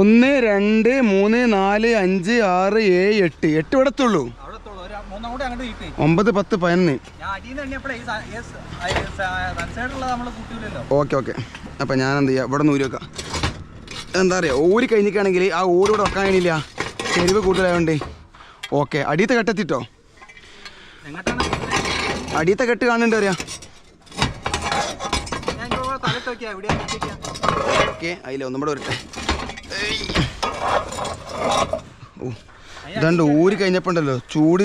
ഒന്ന് രണ്ട് മൂന്ന് നാല് അഞ്ച് ആറ് ഏഴ് എട്ട്. എട്ട് ഇവിടത്തുള്ളൂ. ഒമ്പത് പത്ത് പതിനൊന്ന്. Okay okay. അപ്പം ഞാൻ എന്ത് ചെയ്യാം? ഇവിടെ ഊരി വെക്കാം. എന്താ പറയുക ഊരി കഴിഞ്ഞിട്ടാണെങ്കിൽ ആ ഊര് ഇവിടെ വെക്കാൻ കഴിയില്ല. ചെരുവ് കൂടുതലായതുകൊണ്ട് ഓക്കെ അടിയത്തെ കെട്ടെത്തിട്ടോ അടിയത്തെ കെട്ട് കാണുന്നുണ്ട് അറിയാ. ഓക്കെ അതിലൊന്നും കൂടെ വരട്ടെ. ഇതാണ്ട് ഊരി കഴിഞ്ഞപ്പോണ്ടല്ലോ ചൂട്.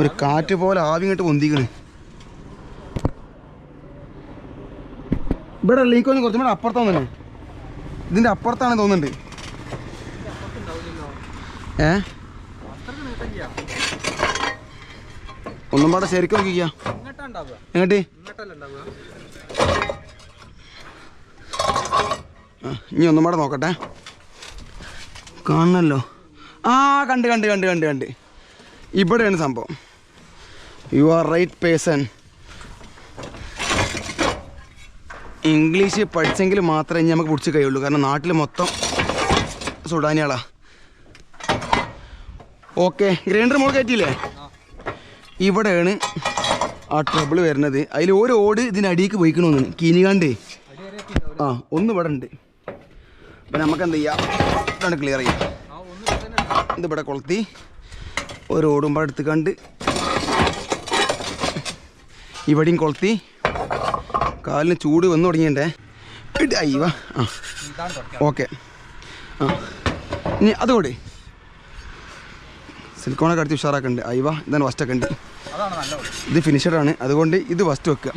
ഒരു കാറ്റ് പോലെ ആവി ഇങ്ങോട്ട് പൊന്തിക്കണ്. ഇവിടെ ലീക്കൊന്ന് കുറച്ചും കൂടെ അപ്പുറത്താന്ന് തന്നെ ഇതിന്റെ അപ്പുറത്താണ് തോന്നുന്നുണ്ട് ഏ? ഒന്നും പാടെ ശരിക്കും നോക്കിക്കാ. ഇങ്ങോട്ടാ ഉണ്ടാവുക എങ്ങോട്ട്? ഇനി ഒന്നും കൂടെ നോക്കട്ടെ. കാണണല്ലോ. ആ കണ്ട് കണ്ട് കണ്ട് കണ്ട് കണ്ട്. ഇവിടെയാണ് സംഭവം. You are right person English പഠിച്ചെങ്കിൽ മാത്രമേ ഇനി നമുക്ക് പിടിച്ച് കഴിയുള്ളൂ. കാരണം നാട്ടിൽ മൊത്തം സുഡാനിയാളാ ഓക്കെ ഗ്രൈൻഡർ മോൾ കയറ്റിയില്ലേ? ഇവിടെയാണ് ആ ട്രബിൾ വരുന്നത്. അതിൽ ഒരു ഓട് ഇതിനടിയിലേക്ക് പോയിക്കണമെന്ന് കീനികാണ്ടേ. അടി വരെ എത്തിയിട്ടുണ്ടാവില്ല ആ ഒന്ന് ഇവിടെ ഉണ്ട്. അപ്പം നമുക്ക് എന്ത് ചെയ്യാം? ഇതാണ് ക്ലിയർ ചെയ്യാം. ഇത് ഇവിടെ കൊളുത്തി ഒരു ഓടുമ്പോൾ എടുത്ത് കണ്ട് ഇവിടെയും കൊളുത്തി. കാലിന് ചൂട് വന്നു തുടങ്ങിയണ്ടേ അയ്യവ ആ. ഓക്കെ. ആ. ഇനി അതുകൂടി സിലിക്കോണൊക്കെ അടുത്ത് ഉഷാറാക്കുന്നുണ്ട് അയ്യവ ഇതാണ് വസ്റ്റൊക്കെ ഉണ്ട്. ഇത് ഫിനിഷഡാണ് അതുകൊണ്ട് ഇത് വസ്റ്റ് വെക്കുക.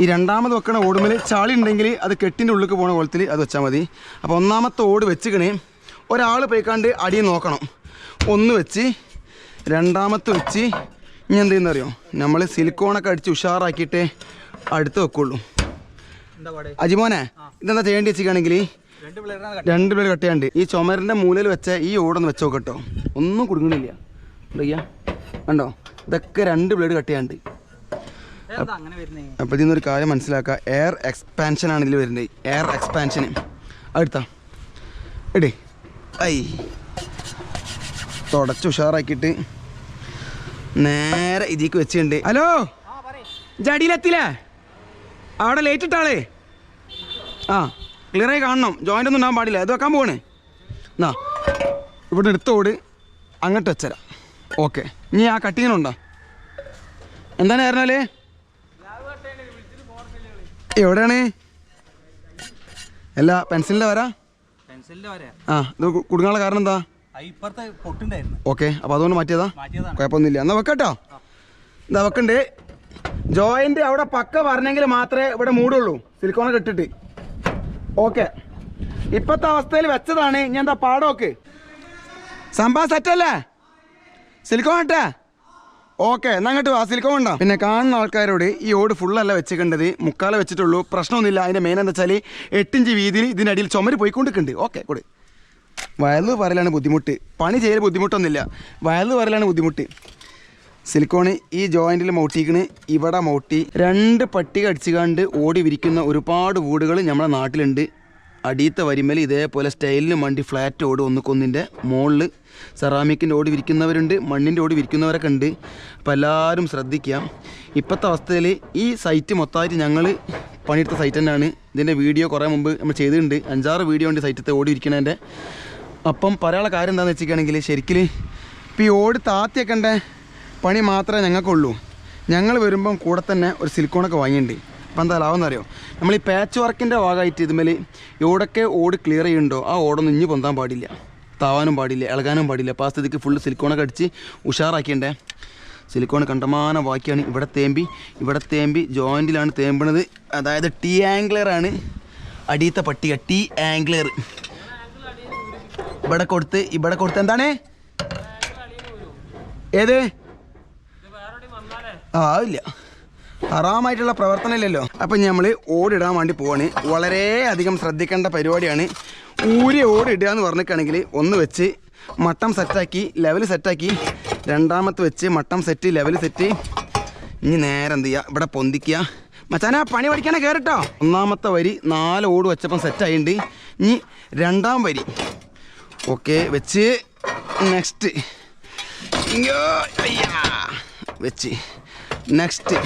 ഈ രണ്ടാമത് വെക്കണ ഓടുമ്പിൽ ചാളി ഉണ്ടെങ്കിൽ അത് കെട്ടിന്റെ ഉള്ളിലേക്ക് പോണ കുളത്തിൽ അത് വെച്ചാൽ മതി. അപ്പോൾ ഒന്നാമത്തെ ഓട് വെച്ചിക്കണേ ഒരാൾ പോയിക്കാണ്ട് അടി നോക്കണം. ഒന്ന് വെച്ച് രണ്ടാമത്തെ വെച്ച് ഇനി എന്ത് ചെയ്യുന്നറിയോ നമ്മൾ സിലിക്കോണൊക്കെ അടിച്ച് ഉഷാറാക്കിയിട്ടേ അടുത്ത് വെക്കുള്ളൂ. അജിമോനെ ഇതെന്താ ചെയ്യേണ്ടി വെച്ചിരിക്കുകയാണെങ്കിൽ രണ്ട് പിള്ളേർ കട്ടിയാണ്ട് ഈ ചുമരിന്റെ മൂലയിൽ വെച്ച ഈ ഓടൊന്ന് വെച്ചോ കേട്ടോ. ഒന്നും കുടുങ്ങണില്ല. കണ്ടോ? ഇതൊക്കെ രണ്ട് ബ്ലേഡ് കട്ടിയാണ്ട് അപ്പോൾ ഇതിൽ നിന്നൊരു കാര്യം മനസ്സിലാക്കുക എയർ എക്സ്പാൻഷൻ ആണ് ഇതിൽ വരുന്നത് എയർ എക്സ്പാൻഷൻ അടുത്താ എടേ. ഐ. തുടച്ച് ഉഷാറാക്കിയിട്ട് നേരെ ഇതിലേക്ക് വെച്ചിട്ടുണ്ട്. ഹലോ? ജടിയിലെത്തില്ലേ അവിടെ ലേറ്റ് ഇട്ടാളേ. ആ ക്ലിയറായി കാണണം. ജോയിന്റ് ഒന്നും ഉണ്ടാകാൻ പാടില്ല. ഇത് വെക്കാൻ പോകണേ എന്നാ ഇവിടെ എടുത്തോട് അങ്ങോട്ട് വെച്ചരാം. ഓക്കെ ഇനി ആ കട്ടിങ്ങനുണ്ടോ എന്താണ് പറഞ്ഞാലേ? എവിടെയാണ്? അല്ല പെൻസിലിന്റെ വരാ? പെൻസിലിന്റെ വരെ. ആ ഇത് കുടുങ്ങാനുള്ള കാരണം എന്താ? ഓക്കെ അപ്പോൾ അതുകൊണ്ട് മാറ്റിയതാ? കുഴപ്പമൊന്നുമില്ല. എന്നാൽ വെക്കട്ടോ. എന്താ വെക്കണ്ട്. ജോയിന്റ് അവിടെ പക്ക പറഞ്ഞെങ്കിൽ മാത്രമേ ഇവിടെ മൂടുള്ളൂ. സിലിക്കോണൊക്കെ ഇട്ടിട്ട്. ഓക്കെ. ഇപ്പോഴത്തെ അവസ്ഥയിൽ വെച്ചതാണ്. ഞാൻ എന്താ പാടമൊക്കെ സംഭവം സെറ്റല്ലേ സിലിക്കോൺ ഇട്ടേ? ഓക്കെ എന്നാ അങ്ങോട്ട് വാ സിലിക്കോൺ ഉണ്ടോ പിന്നെ കാണുന്ന ആൾക്കാരോട് ഈ ഓട് ഫുള്ളല്ല വെച്ചിട്ടുണ്ടത് മുക്കാല വെച്ചിട്ടുള്ളൂ. പ്രശ്നമൊന്നുമില്ല. അതിന്റെ മെയിൻ എന്താ വെച്ചാൽ എട്ടിഞ്ച് വീതിയിൽ ഇതിനടിയിൽ ചുമര് പോയിക്കൊണ്ടിരിക്കുന്നുണ്ട്. ഓക്കെ കൊട്. വയൽ പറയലാണ് ബുദ്ധിമുട്ട്. പണി ചെയ്യൽ ബുദ്ധിമുട്ടൊന്നുമില്ല. വയൽ പറയലാണ് ബുദ്ധിമുട്ട്. സിലിക്കോണ് ഈ ജോയിന്റിൽ മൗട്ടിക്കണ്. ഇവിടെ മൗട്ടി. രണ്ട് പട്ടിക അടിച്ചുകാണ്ട് ഓടി വിരിക്കുന്ന ഒരുപാട് വീടുകൾ നമ്മുടെ നാട്ടിലുണ്ട്. അടിയത്തെ വരിമേൽ ഇതേപോലെ സ്റ്റൈലിന് മണ്ടി ഫ്ലാറ്റ് ഓട് ഒന്നുക്കൊന്നിന്റെ മുകളിൽ സെറാമിക്കിന്റെ ഓട് വിരിക്കുന്നവരുണ്ട് മണ്ണിന്റെ ഓട് വിരിക്കുന്നവരൊക്കെ ഉണ്ട്. അപ്പോൾ എല്ലാവരും ശ്രദ്ധിക്കാം ഇപ്പോഴത്തെ അവസ്ഥയിൽ ഈ സൈറ്റ് മൊത്തമായിട്ട് ഞങ്ങൾ പണിയെടുത്ത സൈറ്റ് തന്നെയാണ്. ഇതിന്റെ വീഡിയോ കുറേ മുമ്പ് നമ്മൾ ചെയ്തിട്ടുണ്ട്. അഞ്ചാറ് വീഡിയോ ഉണ്ട് സൈറ്റത്തെ ഓടി ഇരിക്കണതിന്റെ അപ്പം പറയാനുള്ള കാര്യം എന്താണെന്ന് വെച്ചിരിക്കുകയാണെങ്കിൽ ശരിക്കും ഇപ്പോൾ ഈ ഓട് താത്തിയൊക്കെ പണി മാത്രമേ ഞങ്ങൾക്കുള്ളൂ. ഞങ്ങൾ വരുമ്പം കൂടെ തന്നെ ഒരു സിലിക്കോണൊക്കെ വാങ്ങിയിട്ടുണ്ട്. അപ്പം എന്താ ലാഭം അറിയോ നമ്മൾ ഈ പാച്ച് വർക്കിന്റെ ഭാഗമായിട്ട് ഇതുമേൽ എവിടൊക്കെ ഓട് ക്ലിയർ ചെയ്യുന്നുണ്ടോ ആ ഓടൊന്നും ഇഞ്ഞ് പൊന്താൻ പാടില്ല. താവാനും പാടില്ല ഇളകാനും പാടില്ല. അപ്പോൾ ആ സ്ഥിതിക്ക് ഫുള്ള് സിലിക്കോണൊക്കെ അടിച്ച് ഉഷാറാക്കിയണ്ടേ. സിലിക്കോൺ കണ്ടമാനം വാക്കിയാണ് ഇവിടെ തേമ്പി ഇവിടെ തേമ്പി ജോയിന്റിലാണ് തേമ്പണത്. അതായത് ടി ആംഗ്ലറാണ് അടിയത്തെ പട്ടിക. ടി ആംഗ്ലർ ഇവിടെ കൊടുത്ത് ഇവിടെ കൊടുത്ത് എന്താണ്? ഏത്? ആ ആവില്ല ഹറാമായിട്ടുള്ള പ്രവർത്തനം ഇല്ലല്ലോ അപ്പം നമ്മൾ ഓടിടാൻ വേണ്ടി പോവാണ്. വളരെ അധികം ശ്രദ്ധിക്കേണ്ട പരിപാടിയാണ്. ഊരി ഓടിടുക എന്ന് പറഞ്ഞിട്ടാണെങ്കിൽ ഒന്ന് വെച്ച് മട്ടം സെറ്റാക്കി ലെവൽ സെറ്റാക്കി രണ്ടാമത്തെ വെച്ച് മട്ടം സെറ്റ് ലെവൽ സെറ്റ് ഇനി നേരെ എന്ത് ചെയ്യുക ഇവിടെ പൊന്തിക്കുക. മച്ചാനെ പണി പഠിക്കാനേ കയറിട്ടോ ഒന്നാമത്തെ വരി നാല് ഓട് വെച്ചപ്പം സെറ്റായിട്ടുണ്ട് ഇനി രണ്ടാം വരി. ഓക്കെ വെച്ച് നെക്സ്റ്റ് വെച്ച് നെക്സ്റ്റ്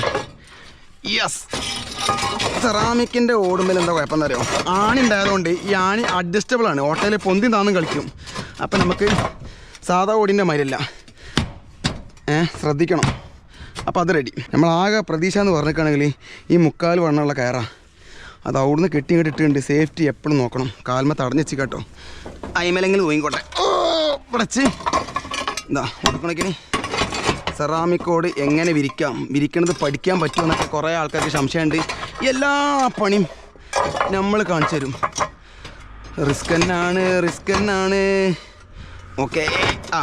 യെസ് സെറാമിക്കിന്റെ ഓടുമ്പോൾ എന്താ കുഴപ്പം ആണി ഉണ്ടായതുകൊണ്ട് ഈ ആണി അഡ്ജസ്റ്റബിൾ ആണ്. ഓട്ടയിൽ പൊന്തി താന്നും കളിക്കും. അപ്പം നമുക്ക് സാധാ ഓടിന്റെ മാതിരില്ല ഏ ശ്രദ്ധിക്കണം. അപ്പോൾ അത് റെഡി നമ്മളാകെ പ്രതീക്ഷ എന്ന് പറഞ്ഞിട്ടാണെങ്കിൽ ഈ മുക്കാൽ വണ്ണമുള്ള കയറാ. അത് അവിടുന്ന് കെട്ടി കെട്ടിട്ടുണ്ട് സേഫ്റ്റി എപ്പോഴും നോക്കണം. കാൽമ തടഞ്ഞു വെച്ച് കേട്ടോ. അയിമലെങ്കിൽ പോയിക്കോട്ടെ ഓ പടച്ച് എന്താ കൊടുക്കണക്കിന് സെറാമിക്കോട് എങ്ങനെ വിരിക്കാം? വിരിക്കണത് പഠിക്കാൻ പറ്റുമെന്നൊക്കെ കുറേ ആൾക്കാർക്ക് സംശയമുണ്ട്. എല്ലാ പണിയും നമ്മൾ കാണിച്ചു തരും. റിസ്ക് തന്നെയാണ് റിസ്ക് തന്നെയാണ് ഓക്കെ ആ.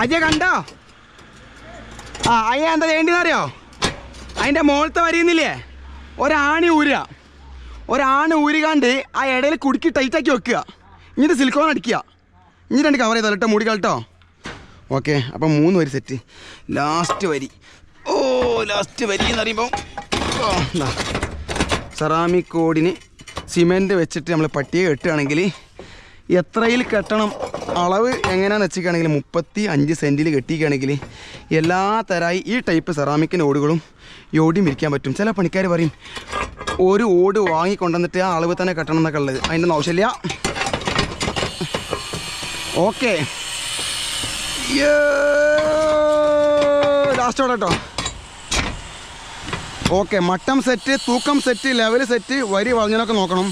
അജയ കണ്ടോ? ആ അയ്യ എന്താ ചെയ്യേണ്ടതെന്നറിയോ അതിന്റെ മുകളത്തെ വരിയുന്നില്ലേ? ഒരാണി ഊരുക. ഒരാണി ഊരുകാണ്ട് ആ ഇടയിൽ കുടുക്കി ടൈറ്റാക്കി വെക്കുക. ഇനിയിട്ട് സിലിക്കോൺ അടിക്കുക. ഇനി രണ്ട് കവർ ചെയ്തോ കേട്ടോ മൂടി കേട്ടോ ഓക്കെ അപ്പം മൂന്ന് വരി സെറ്റ് ലാസ്റ്റ് വരി. ഓ ലാസ്റ്റ് വരി എന്ന് പറയുമ്പോൾ സെറാമി സെറാമിക് കോഡിന് സിമെന്റ് വെച്ചിട്ട് നമ്മൾ പട്ടിയെ കെട്ടുകയാണെങ്കിൽ എത്രയിൽ കെട്ടണം അളവ് എങ്ങനെയാണെന്ന് വെച്ചിരിക്കുകയാണെങ്കിൽ മുപ്പത്തി അഞ്ച് സെന്റിൽ കെട്ടിക്കുകയാണെങ്കിൽ എല്ലാ തരായി ഈ ടൈപ്പ് സെറാമിക്കിന്റെ ഓടുകളും ഓടിയും വിരിക്കാൻ പറ്റും. ചില പണിക്കാർ പറയും ഒരു ഓട് വാങ്ങിക്കൊണ്ടുവന്നിട്ട് ആ അളവ് തന്നെ കെട്ടണം എന്നൊക്കെ ഉള്ളത്. അതിന്റെ ഒന്നും ആവശ്യമില്ല. ഓക്കെ. ലാസ്റ്റ് കേട്ടോ ഓക്കെ മട്ടം സെറ്റ് തൂക്കം സെറ്റ് ലെവൽ സെറ്റ് വരി വളഞ്ഞതിനൊക്കെ നോക്കണം.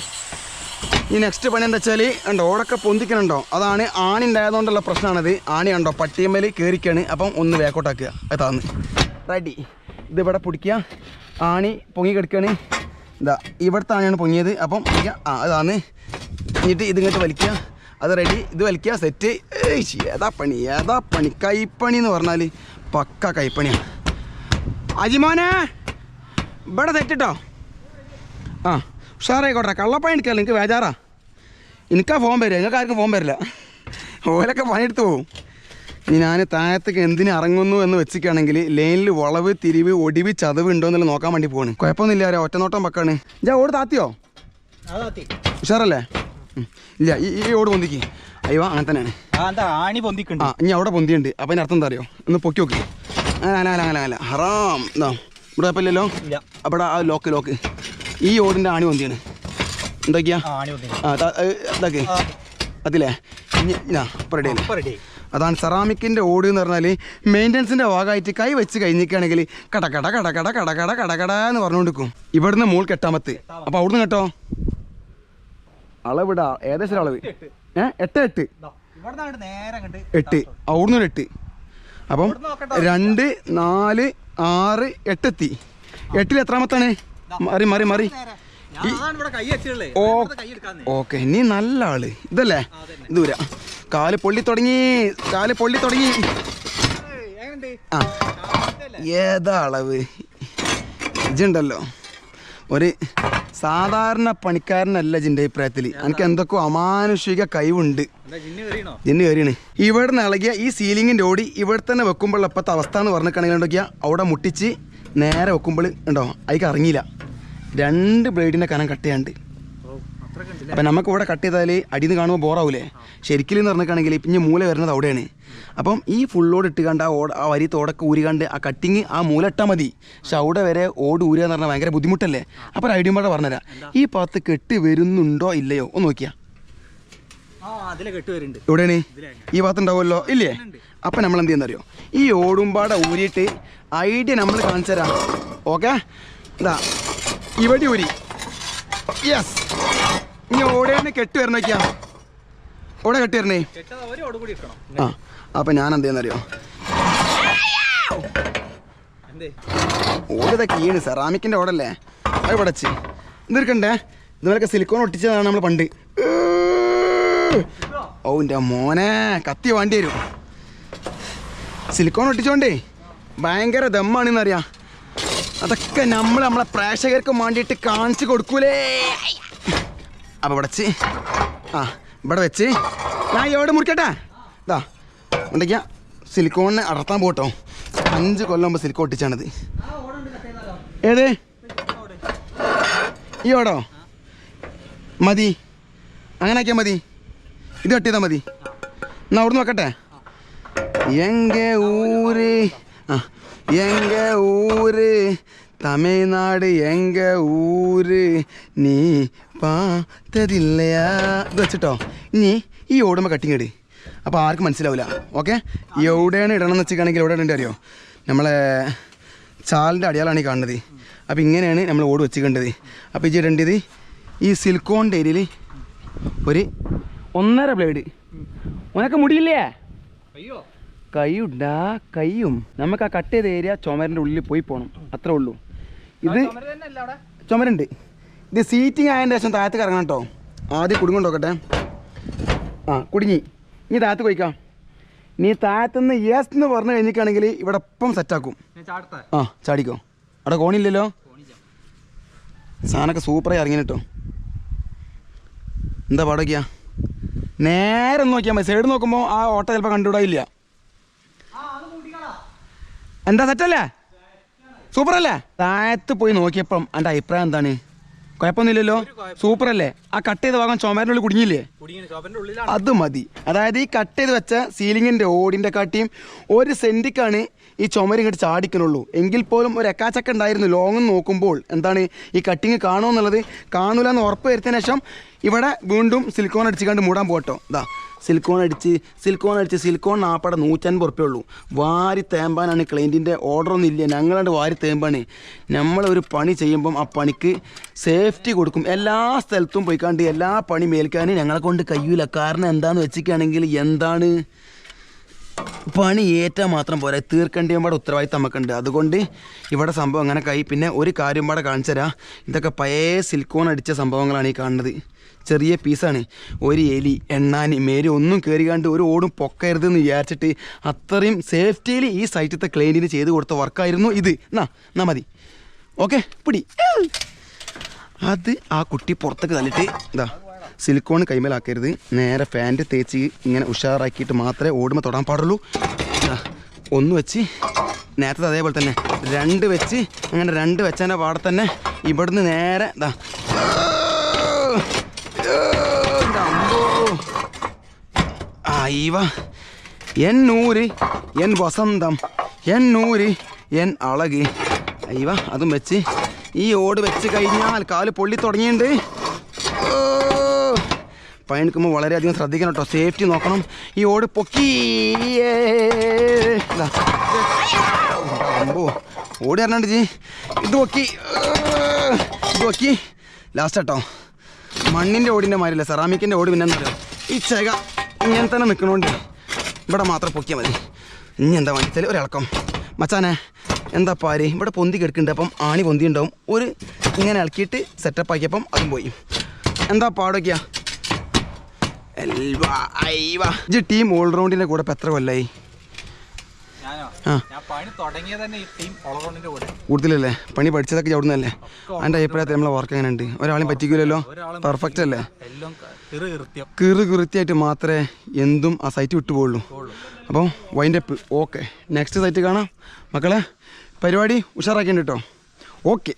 ഈ നെക്സ്റ്റ് പണി എന്താ വെച്ചാൽ ഉണ്ടോ ഓടൊക്കെ പൊന്തിക്കണുണ്ടോ അതാണ് ആണി ഉണ്ടായതുകൊണ്ടുള്ള പ്രശ്നമാണത്. ആണി ഉണ്ടോ പട്ടിയമ്മയിൽ കയറിക്കാണ് അപ്പം ഒന്ന് വേക്കോട്ടാക്കുക അതാന്ന് റെഡി ഇത് ഇതിവിടെ പിടിക്കുക. ആണി പൊങ്ങി കിടക്കുകയാണ്. ഇതാ ഇവിടുത്തെ ആണിയാണ് പൊങ്ങിയത്. അപ്പം ആ അതാണ് എന്നിട്ട് ഇതിങ്ങോട്ട് വലിക്കുക. അത് റെഡി ഇത് വലിക്കുക സെറ്റ് ഏതാ പണി? ഏതാ പണി? കൈപ്പണി എന്ന് പറഞ്ഞാൽ പക്ക കൈപ്പണിയാണ് അജിമോനെ ഇവിടെ തെറ്റിട്ടോ ആ ഉഷാറായിക്കോട്ടെ. കള്ളപ്പണി എടുക്കല്ല എനിക്ക് വേജാറാ. എനിക്കാ ഫോൺ വരിക. നിങ്ങൾക്ക് ആർക്കും ഫോൺ വരില്ല. ഓലൊക്കെ പണിയെടുത്ത് പോകും ഇനി ഞാൻ താഴത്തേക്ക് എന്തിന് ഇറങ്ങുന്നു എന്ന് വെച്ചിട്ടാണെങ്കിൽ ലൈനിൽ വളവ് തിരിവ് ഒടിവ് ചതവ് ഉണ്ടോ എന്നുള്ള നോക്കാൻ വേണ്ടി പോകണം കുഴപ്പമൊന്നുമില്ല ഒറ്റ ഒറ്റനോട്ടം പക്കാണ് ജാ ഓട് താത്തിയോ? ഉഷാറല്ലേ. ഇല്ല ഈ ഓട് പൊന്തിക്ക്. അയ്യോ അങ്ങനെ തന്നെയാണ്. ആണി പൊന്തിക്കുണ്ട് ആ ഇനി അവിടെ പൊന്തിയുണ്ട്. അപ്പം അതിന് അർത്ഥം എന്താ അറിയോ? ഒന്ന് പൊക്കി നോക്കി. അങ്ങനെ അങ്ങനെ അങ്ങനെ ഹറാം. എന്താ ഇവിടെ ഇല്ലല്ലോ ഇല്ല. അവിടെ ആ ലോക്ക് ലോക്ക്. ഈ ഓടിന്റെ ആണി പൊന്തിയാണ്. എന്തൊക്കെയാ? ആണി ആ അതില്ലേ? അതാണ് സെറാമിക്കിന്റെ ഓട് എന്ന് പറഞ്ഞാൽ മെയിന്റനൻസിന്റെ ഭാഗമായിട്ട് കൈ വെച്ച് കഴിഞ്ഞിരിക്കുകയാണെങ്കിൽ കടകട കടകട കടകട കടകട എന്ന് പറഞ്ഞുകൊണ്ടിരിക്കും. ഇവിടുന്ന് മോൾ കെട്ടാമത്ത് അപ്പോൾ അവിടുന്ന് കേട്ടോ? അളവിടാ ഏകദേശം അളവ്. എട്ട്. എട്ട് എട്ട്. അവിടുന്ന് ഒരു എട്ട്. അപ്പം രണ്ട് നാല് ആറ് എട്ടെത്തി. എട്ടിൽ എത്രാമത്താണ്? മറി മറി മറി. ഓക്കെ നീ നല്ല ആൾ. ഇതല്ലേ? ദൂര കാൽ പൊള്ളി തുടങ്ങി. കാൽ പൊള്ളി തുടങ്ങി. ആ. ഏതാ അളവ്? ഇജുണ്ടല്ലോ ഒരു സാധാരണ പണിക്കാരനല്ല ജിന്റെ അഭിപ്രായത്തിൽ. എനിക്ക് എന്തൊക്കെയോ അമാനുഷിക കഴിവുണ്ട്. ജിന്ന് കയറിയണോ ഇവിടെ നിന്ന് ഇളകിയ ഈ സീലിങ്ങിന്റെ ഓടി ഇവിടെ തന്നെ വെക്കുമ്പോൾ ഇപ്പോഴത്തെ അവസ്ഥ എന്ന് പറഞ്ഞിട്ടാണെങ്കിൽ ഉണ്ടോക്കിയാൽ അവിടെ മുട്ടിച്ച് നേരെ വെക്കുമ്പോൾ ഉണ്ടോ? അതിക്ക് ഇറങ്ങിയില്ല. രണ്ട് ബ്ലേഡിന്റെ കനം കട്ട് ചെയ്യാണ്ട് അപ്പം നമുക്ക് ഇവിടെ കട്ട് ചെയ്താൽ അടിയിൽ നിന്ന് കാണുമ്പോൾ ബോറാവൂലേ ശരിക്കും എന്ന് പറഞ്ഞിട്ടാണെങ്കിൽ പിന്നെ മൂല വരുന്നത് അവിടെയാണ്. അപ്പം ഈ ഫുള്ളോട് ഇട്ട് കണ്ട് ആ ഓട ആ വരി തോടൊക്കെ ഊരികണ്ട് ആ കട്ടിങ് ആ മൂല ഇട്ടാൽ മതി. പക്ഷെ അവിടെ വരെ ഓട് ഊരുക എന്ന് പറഞ്ഞാൽ ഭയങ്കര ബുദ്ധിമുട്ടല്ലേ? അപ്പോൾ ഒരു ഐഡിയ പാടെ പറഞ്ഞുതരാം. ഈ ഭാഗത്ത് കെട്ട് വരുന്നുണ്ടോ ഇല്ലയോ? ഒന്ന് നോക്കിയാൽ എവിടെയാണ്? ഈ ഭാഗത്ത് ഉണ്ടാവുമല്ലോ? ഇല്ലേ? അപ്പം നമ്മൾ എന്ത് ചെയ്യുന്നറിയോ? ഈ ഓടുമ്പാടെ ഊരിയിട്ട് ഐഡിയ നമ്മൾ കാണിച്ചു തരാം ഓക്കെ? ഇതാ. ഇവിടെ ഊരി. യെസ് ഇനി ഓടേന്ന് കെട്ട് ഓടെ കെട്ട് വരണേ. ആ അപ്പൊ ഞാൻ എന്ത് ചെയ്യുന്നറിയോ? ഈണ് സെറാമിക്കിന്റെ ഓടല്ലേ? അത് പടച്ച്. എന്തിരിക്കണ്ടേ ഇതുപോലൊക്കെ സിലിക്കോൺ ഒട്ടിച്ചതാണ് നമ്മൾ പണ്ട്. ഓ എന്റെ മോനെ കത്തി വേണ്ടി വരും. സിലിക്കോൺ ഒട്ടിച്ചോണ്ടേ ഭയങ്കര ദമ്മാണെന്നറിയാം. അതൊക്കെ നമ്മൾ നമ്മളെ പ്രേക്ഷകർക്ക് വേണ്ടിയിട്ട് കാണിച്ചു കൊടുക്കൂലേ. അപ്പോൾ ഇവിടെ ആ ഇവിടെ വെച്ച്. ഞാൻ എവിടെ മുറിക്കട്ടെ? ഇതാ ഉണ്ടെങ്കിൽ സിലിക്കോണിനെ അടർത്താൻ പോട്ടോ അഞ്ച് കൊല്ലം മുമ്പ് സിലിക്കോൺ ഒട്ടിച്ചാണിത്. ഏത്? ഈ ഓടോ? മതി. അങ്ങനെ ആക്കിയാൽ മതി. ഇത് കെട്ടിയതാ മതി. എന്നാ അവിടെ നോക്കട്ടെ എങ്ക ഊര്. ആ എങ്ക ഊര്. തമിഴ്നാട് എങ്ക ഊര്. നീ പാത്തതില്ലയാ. ഇത് വെച്ചിട്ടോ? ഇനി ഈ ഓടുമ്പോൾ കട്ടിങ് ഇടി. അപ്പോൾ ആർക്കും മനസ്സിലാവില്ല ഓക്കെ എവിടെയാണ് ഇടണം എന്ന് വെച്ചിട്ടാണെങ്കിൽ എവിടെ ഇടേണ്ടി അറിയോ നമ്മളെ ചാലിന്റെ അടിയാളാണ് ഈ കാണുന്നത്. അപ്പോൾ ഇങ്ങനെയാണ് നമ്മൾ ഓട് വെച്ചിക്കേണ്ടത് അപ്പോൾ ഇത്. ഇടേണ്ടത് ഈ സിലിക്കോണിന്റെ ഏരിയയിൽ ഒരു ഒന്നര ബ്ലേഡ് ഉനക്ക് മുടിയില്ലേ? അയ്യോ കൈയുണ്ടാ കൈയും നമുക്ക് ആ കട്ട് ചെയ്ത ഏരിയ ചുമരിന്റെ ഉള്ളിൽ പോയി പോകണം അത്രേ ഉള്ളൂ. ഇത് ചുമരുണ്ട്. ഇത് സീറ്റിംഗ് ആയതിന്റെ ശേഷം താഴത്ത് കറങ്ങണം കേട്ടോ ആദ്യം കുടുങ്ങും നോക്കട്ടെ ആ കുടുങ്ങി. ഇനി താഴത്ത് പോയിക്കാം. നീ താഴത്തുനിന്ന് യെസ് എന്ന് പറഞ്ഞു കഴിഞ്ഞിട്ടാണെങ്കിൽ ഇവിടെ ഒപ്പം സെറ്റാക്കും ആ ചാടിക്കോ. അവിടെ കോണില്ലല്ലോ? സാധനമൊക്കെ സൂപ്പറായി ഇറങ്ങി കേട്ടോ എന്താ പാടൊക്കെയാ നേരെ നോക്കിയാൽ മതി. സൈഡ് നോക്കുമ്പോൾ ആ ഓട്ട ചിലപ്പോൾ കണ്ടുവിടായില്ല എന്താ സെറ്റല്ലേ സൂപ്പറല്ലേ താഴത്ത് പോയി നോക്കിയപ്പം എന്റെ അഭിപ്രായം എന്താണ്? കുഴപ്പമൊന്നുമില്ലല്ലോ. സൂപ്പർ അല്ലേ ആ കട്ട് ചെയ്ത ഭാഗം ചുമരിന്റെ ഉള്ളിൽ കുടുങ്ങിയില്ലേ? അത് മതി. അതായത് ഈ കട്ട് ചെയ്ത് വെച്ച സീലിങ്ങിന്റെ ഓടിന്റെ കാട്ടിയും ഒരു സെന്റിക്കാണ് ഈ ചുമര് ഇങ്ങോട്ട് ചാടിക്കണുള്ളൂ. എങ്കിൽ പോലും ഒരു എക്കാച്ചക്ക ഉണ്ടായിരുന്നു ലോങ് നോക്കുമ്പോൾ. എന്താണ് ഈ കട്ടിങ് കാണുമെന്നുള്ളത് കാണൂല എന്ന് ഉറപ്പ് വരുത്തിയതിന് ശേഷം ഇവിടെ വീണ്ടും സിലിക്കോൺ അടിച്ച് കണ്ട് മൂടാൻ പോട്ടോ ഇതാ സിലിക്കോൺ അടിച്ച് സിലിക്കോൺ അടിച്ച് സിലിക്കോൺ നാപ്പടെ നൂറ്റൻപത് ഉറുപ്പേ ഉള്ളൂ. വാരി തേമ്പാനാണ് ക്ലൈന്റിന്റെ ഓർഡറൊന്നും ഇല്ല. ഞങ്ങളാണ്ട് വാരി തേമ്പാണ്. നമ്മളൊരു പണി ചെയ്യുമ്പം ആ പണിക്ക് സേഫ്റ്റി കൊടുക്കും. എല്ലാ സ്ഥലത്തും പോയിക്കാണ്ട് എല്ലാ പണി മേൽക്കാൻ ഞങ്ങളെ കൊണ്ട് കഴിയൂല. കാരണം എന്താണെന്ന് വെച്ചിരിക്കുകയാണെങ്കിൽ എന്താണ്? പണി ഏറ്റാൽ മാത്രം പോരാ. തീർക്കേണ്ടിയും പാടെ ഉത്തരവാദിത്തം നമുക്കുണ്ട്. അതുകൊണ്ട് ഇവിടെ സംഭവം അങ്ങനെ കൈ പിന്നെ ഒരു കാര്യം പാടെ കാണിച്ചു തരാം. ഇതൊക്കെ പഴയ സിൽക്കോൺ അടിച്ച സംഭവങ്ങളാണ് ഈ കാണുന്നത്. ചെറിയ പീസാണ് ഒരു എലി എണ്ണാനി മേരി ഒന്നും കയറിക്കാണ്ട് ഒരു ഓടും പൊക്കരുതെന്ന് വിചാരിച്ചിട്ട് അത്രയും സേഫ്റ്റിയിൽ ഈ സൈറ്റത്തെ ക്ലൈന്റിന് ചെയ്ത് കൊടുത്ത വർക്കായിരുന്നു ഇത്. എന്നാ എന്നാ മതി. ഓക്കെ പിടി. അത് ആ കുട്ടി പുറത്തേക്ക് തള്ളിട്ട് ഇതാ സിലിക്കോൺ കൈമേലാക്കരുത്. നേരെ ഫാന്റ് തേച്ച് ഇങ്ങനെ ഉഷാറാക്കിയിട്ട് മാത്രമേ ഓടുമ്പോൾ തൊടാൻ പാടുള്ളൂ. ഒന്ന് വെച്ച് നേരത്തെ അതേപോലെ തന്നെ. രണ്ട് വെച്ച് അങ്ങനെ രണ്ട് വെച്ചതിന്റെ പാടെ തന്നെ ഇവിടുന്ന് നേരെ ഇതാ എന്നൂര് എൻ വസന്തം എന്നൂര് നൂര് എൻ അളക്. അയ്യവ അതും വെച്ച്. ഈ ഓട് വെച്ച് കഴിഞ്ഞാൽ കാൽ പൊള്ളി തുടങ്ങിയിട്ടുണ്ട്. പണിയെടുക്കുമ്പോൾ വളരെയധികം ശ്രദ്ധിക്കണം കേട്ടോ. സേഫ്റ്റി നോക്കണം. ഈ ഓട് പൊക്കി. ഓടി അറിഞ്ഞാണ്ട് ജി ഇത് പൊക്കി. ഇത് പൊക്കി. ലാസ്റ്റ് കേട്ടോ. മണ്ണിന്റെ ഓടിന്റെ മാരില്ല സെറാമിക്കിന്റെ ഓട് പിന്നെ എന്താ ഈ ചേക ഇങ്ങനെ തന്നെ നിൽക്കണോണ്ട് ഇവിടെ മാത്രം പൊക്കിയാൽ മതി. ഇനി എന്താ വണ്ടിച്ചാൽ ഒരിളക്കം. മച്ചാനെ എന്താ പാര്? ഇവിടെ പൊന്തി കിടക്കുന്നുണ്ട്. അപ്പം ആണി പൊന്തി ഉണ്ടാവും ഒരു ഇങ്ങനെ ഇളക്കിയിട്ട് സെറ്റപ്പ് ആക്കിയപ്പം അതും പോയി. എന്താ പാടൊക്കെയാ? ടീം ഓൾറൗണ്ടിന്റെ കൂടെ എത്ര കൊല്ലായി കൂടുതലല്ലേ പണി പഠിച്ചതൊക്കെ അവിടുന്നല്ലേ എന്റെ അഭിപ്രായത്തിൽ നമ്മളെ വർക്ക് എങ്ങനെ ഉണ്ട് ഒരാളെയും പറ്റിക്കൂലല്ലോ പെർഫെക്റ്റ് അല്ലേ കൃത്യം കൃത്യമായിട്ട് മാത്രമേ എന്തും ആ സൈറ്റ് വിട്ടു പോകുള്ളൂ അപ്പോൾ വൈൻഡപ്പ് ഓക്കെ നെക്സ്റ്റ് സൈറ്റ് കാണാം മക്കളെ പരിപാടി ഉഷാറാക്കിയിട്ടുണ്ട് കേട്ടോ ഓക്കെ